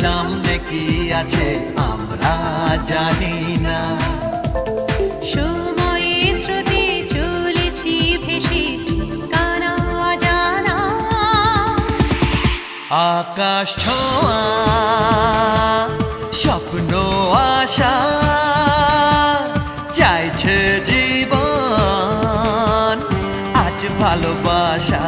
সামনে কি আছে? আমরা জানি না। আকাশ ছোঁয়া স্বপ্ন আশা চাইছে জীবন। আজ ভালোবাসা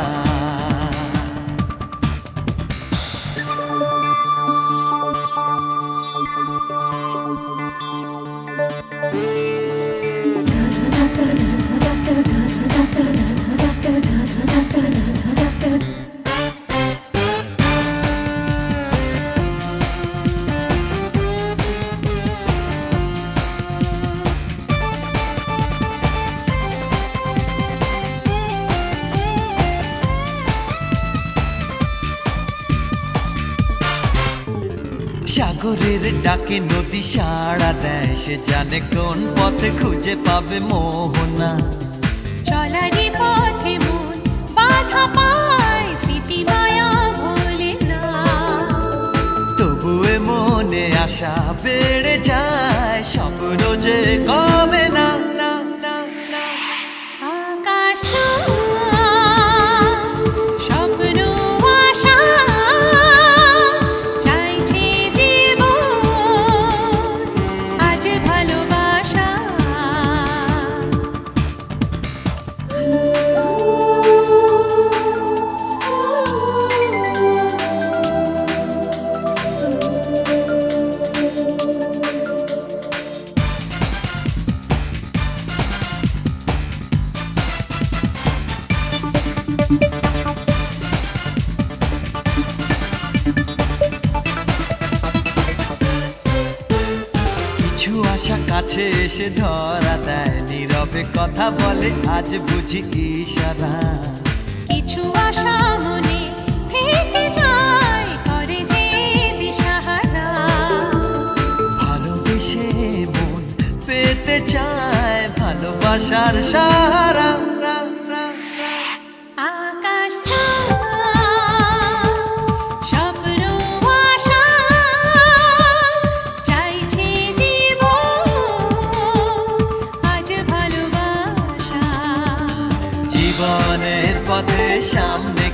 সাগরের ডাকে নদী সাড়া দেয়। সে জানে কোন পথে খুঁজে পাবে মোহনা। চলারি পথে মন বাধা পায় স্মৃতি মায়া ভোলে না। তবুয়ে মনে আশা বেড়ে যায় স্বপ্ন যে না, না। কাছে এসে ধরা দেয় নীরবে কথা বলে আজ বুঝি ইশারা। কিছু আশা মনে থেকে যায় করে যে দিশাহারা। ভালোবেসে মন পেতে চায় ভালোবাসার সাহারা।